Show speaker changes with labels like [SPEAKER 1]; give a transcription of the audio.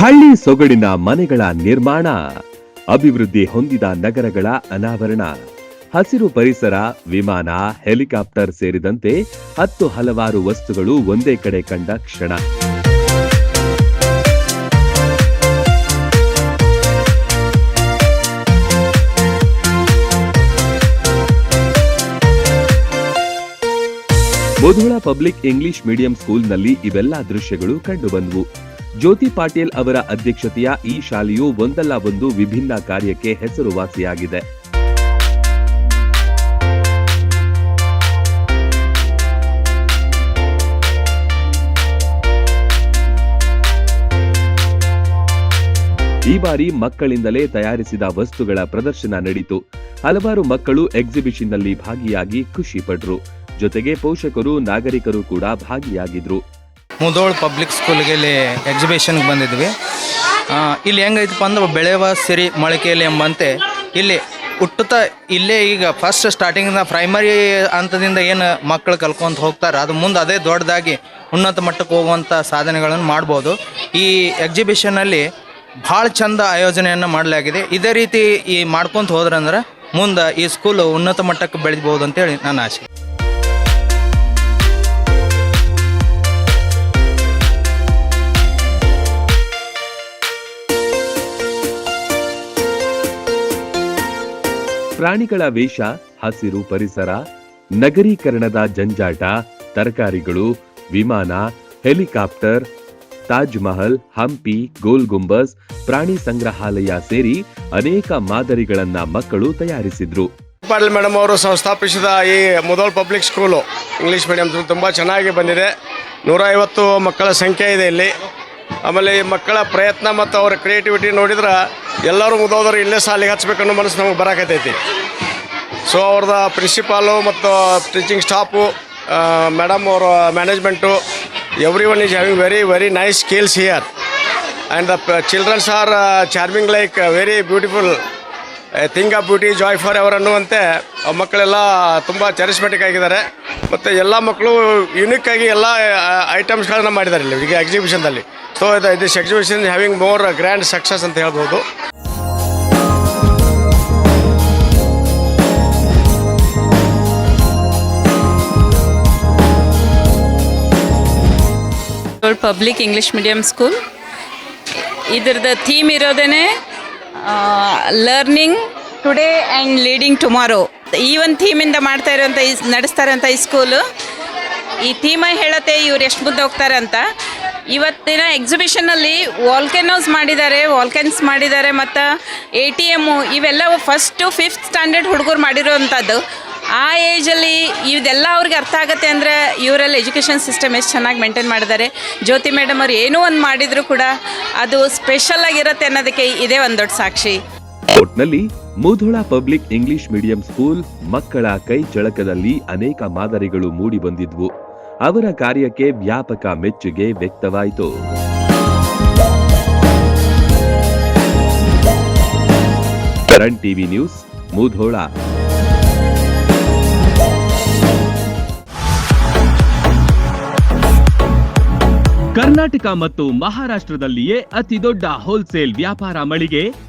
[SPEAKER 1] ಹಳ್ಳಿ ಸೊಗಡಿನ ಮನೆಗಳ ನಿರ್ಮಾಣ, ಅಭಿವೃದ್ಧಿ ಹೊಂದಿದ ನಗರಗಳ ಅನಾವರಣ, ಹಸಿರು ಪರಿಸರ, ವಿಮಾನ, ಹೆಲಿಕಾಪ್ಟರ್ ಸೇರಿದಂತೆ ಹತ್ತು ಹಲವಾರು ವಸ್ತುಗಳು ಒಂದೇ ಕಡೆ ಕಂಡ ಕ್ಷಣ. ಮುಧೋಳ ಪಬ್ಲಿಕ್ ಇಂಗ್ಲಿಷ್ ಮೀಡಿಯಂ ಸ್ಕೂಲ್ನಲ್ಲಿ ಇವೆಲ್ಲ ದೃಶ್ಯಗಳು ಕಂಡುಬಂದವು ಜ್ಯೋತಿ ಪಾಟೀಲ್ ಅವರ ಅಧ್ಯಕ್ಷತೆಯ ಈ ಶಾಲೆಯು ಒಂದಲ್ಲ ಒಂದು ವಿಭಿನ್ನ ಕಾರ್ಯಕ್ಕೆ ಹೆಸರುವಾಸಿಯಾಗಿದೆ ಈ ಬಾರಿ ಮಕ್ಕಳಿಂದಲೇ ತಯಾರಿಸಿದ ವಸ್ತುಗಳ ಪ್ರದರ್ಶನ ನಡೆಯಿತು ಹಲವಾರು ಮಕ್ಕಳು ಎಕ್ಸಿಬಿಷನ್ನಲ್ಲಿ ಭಾಗಿಯಾಗಿ ಖುಷಿ ಪಟ್ರು. ಜೊತೆಗೆ ಪೋಷಕರು, ನಾಗರಿಕರು ಕೂಡ ಭಾಗಿಯಾಗಿದ್ರು.
[SPEAKER 2] ಮುದೋಳ್ ಪಬ್ಲಿಕ್ ಸ್ಕೂಲ್ಗೆ ಇಲ್ಲಿ ಎಕ್ಸಿಬಿಷನ್ಗೆ ಬಂದಿದ್ವಿ. ಇಲ್ಲಿ ಹೆಂಗೈತಪ್ಪ ಅಂದ್ರೆ ಬೆಳೆವ ಸಿರಿ ಮೊಳಕೆಯಲ್ಲಿ ಎಂಬಂತೆ ಇಲ್ಲಿ ಹುಟ್ಟುತ್ತಾ ಇಲ್ಲೇ ಈಗ ಫಸ್ಟ್ ಸ್ಟಾರ್ಟಿಂಗಿಂದ ಪ್ರೈಮರಿ ಹಂತದಿಂದ ಏನು ಮಕ್ಕಳು ಕಲ್ಕೊಂತ ಹೋಗ್ತಾರೆ. ಅದು ಮುಂದೆ ಅದೇ ದೊಡ್ಡದಾಗಿ ಉನ್ನತ ಮಟ್ಟಕ್ಕೆ ಹೋಗುವಂಥ ಸಾಧನೆಗಳನ್ನು ಮಾಡ್ಬೋದು. ಈ ಎಕ್ಸಿಬಿಷನಲ್ಲಿ ಭಾಳ ಚಂದ ಆಯೋಜನೆಯನ್ನು ಮಾಡಲಾಗಿದೆ. ಇದೇ ರೀತಿ ಈ ಮಾಡ್ಕೊಂತ ಹೋದ್ರಂದ್ರೆ ಮುಂದೆ ಈ ಸ್ಕೂಲು ಉನ್ನತ ಮಟ್ಟಕ್ಕೆ ಬೆಳಿಬೋದು ಅಂತೇಳಿ ನನ್ನ ಆಸೆ.
[SPEAKER 1] ಪ್ರಾಣಿಗಳ ವೇಷ, ಹಸಿರು ಪರಿಸರ, ನಗರೀಕರಣದ ಜಂಜಾಟ, ತರಕಾರಿಗಳು, ವಿಮಾನ, ಹೆಲಿಕಾಪ್ಟರ್, ತಾಜ್ ಮಹಲ್, ಹಂಪಿ, ಗೋಲ್ ಗುಂಬಸ್, ಪ್ರಾಣಿ ಸಂಗ್ರಹಾಲಯ ಸೇರಿ ಅನೇಕ ಮಾದರಿಗಳನ್ನ ಮಕ್ಕಳು ತಯಾರಿಸಿದ್ರು.
[SPEAKER 3] ಪಾಟೀಲ್ ಮೇಡಮ್ ಅವರು ಸಂಸ್ಥಾಪಿಸಿದ ಈ ಮೊದಲ್ ಪಬ್ಲಿಕ್ ಸ್ಕೂಲು ಇಂಗ್ಲೀಷ್ ಮೀಡಿಯಂ ತುಂಬ ಚೆನ್ನಾಗಿ ಬಂದಿದೆ. ನೂರ ಐವತ್ತು ಮಕ್ಕಳ ಸಂಖ್ಯೆ ಇದೆ ಇಲ್ಲಿ. ಆಮೇಲೆ ಈ ಮಕ್ಕಳ ಪ್ರಯತ್ನ ಮತ್ತು ಅವರ ಕ್ರಿಯೇಟಿವಿಟಿ ನೋಡಿದ್ರೆ ಎಲ್ಲರೂ ಮುದೋದವರು ಇಲ್ಲೇ ಶಾಲೆಗೆ ಹಚ್ಬೇಕನ್ನೋ ಮನಸ್ಸು ನಮಗೆ ಬರಾಕತೈತಿ ಸೊ ಅವ್ರದ ಪ್ರಿನ್ಸಿಪಾಲು ಮತ್ತು ಟೀಚಿಂಗ್ ಸ್ಟಾಫು ಮೇಡಮ್ ಅವರ management every one is having very very nice skills here and the childrens are charming like very beautiful thing of beauty joy for ever ಅನ್ನುವಂತೆ ಮಕ್ಕಳೆಲ್ಲ ತುಂಬ ಚಾರಿಸ್ಮೆಟಿಕ್ ಆಗಿದ್ದಾರೆ. ಮತ್ತು ಎಲ್ಲ ಮಕ್ಕಳು ಯುನಿಕ್ ಆಗಿ ಎಲ್ಲ ಐಟಮ್ಸ್ಗಳನ್ನು ಮಾಡಿದ್ದಾರೆ ಇಲ್ಲಿ, ಈಗ ಎಕ್ಸಿಬಿಷನ್ದಲ್ಲಿ so this exhibition having more grand success ಅಂತ ಹೇಳ್ಬೋದು.
[SPEAKER 4] ಪಬ್ಲಿಕ್ ಇಂಗ್ಲಿಷ್ ಮೀಡಿಯಂ ಸ್ಕೂಲ್ ಇದ್ರದ್ದು ಥೀಮ್ ಇರೋದೇ learning today and leading tomorrow ಈ ಒಂದು ಥೀಮಿಂದ ಮಾಡ್ತಾ ಇರೋಂಥ ಈ ನಡೆಸ್ತಾ ಇರೋಂಥ ಈ ಸ್ಕೂಲು ಈ ಥೀಮ ಹೇಳತ್ತೆ ಇವ್ರು ಎಷ್ಟು ಮುಂದೆ ಹೋಗ್ತಾರೆ ಅಂತ. ಇವತ್ತಿನ ಎಕ್ಸಿಬಿಷನಲ್ಲಿ ವಾಲ್ಕೆನೋಸ್ ಮಾಡಿದ್ದಾರೆ ವಾಲ್ಕೆನ್ಸ್ ಮಾಡಿದ್ದಾರೆ ಮತ್ತು ಎ ಟಿ ಎಮ್ಮು ಇವೆಲ್ಲ ಫಸ್ಟು ಫಿಫ್ತ್ ಸ್ಟ್ಯಾಂಡರ್ಡ್ ಹುಡುಗರು ಮಾಡಿರೋವಂಥದ್ದು ಆ ಏಜಲ್ಲಿ ಇದೆಲ್ಲ ಅವ್ರಿಗೆ ಅರ್ಥ ಆಗುತ್ತೆ ಅಂದರೆ ಇವರಲ್ಲಿ ಎಜುಕೇಷನ್ ಸಿಸ್ಟಮ್ ಎಷ್ಟು ಚೆನ್ನಾಗಿ ಮೇಂಟೈನ್ ಮಾಡಿದ್ದಾರೆ. ಜ್ಯೋತಿ ಮೇಡಮ್ ಅವ್ರು ಏನೋ ಒಂದು ಮಾಡಿದರೂ ಕೂಡ ಅದು ಸ್ಪೆಷಲ್ ಆಗಿರುತ್ತೆ ಅನ್ನೋದಕ್ಕೆ ಇದೇ ಒಂದು ದೊಡ್ಡ ಸಾಕ್ಷಿ.
[SPEAKER 1] ಒಟ್ನಲ್ಲಿ Mudhol public English medium school ಮಕ್ಕಳ ಕೈ ಚಳಕದಲ್ಲಿ ಅನೇಕ ಮಾದರಿಗಳು ಮೂಡಿ ಬಂದಿದ್ವು. ಅವರ ಕಾರ್ಯಕ್ಕೆ ವ್ಯಾಪಕ ಮೆಚ್ಚುಗೆ ವ್ಯಕ್ತವಾಯಿತು. Karan TV news, Mudhol. Karnataka ಮತ್ತು ಮಹಾರಾಷ್ಟ್ರದಲ್ಲಿಯೇ ಅತಿ ದೊಡ್ಡ ಹೋಲ್ಸೇಲ್ ವ್ಯಾಪಾರ ಮಳಿಗೆ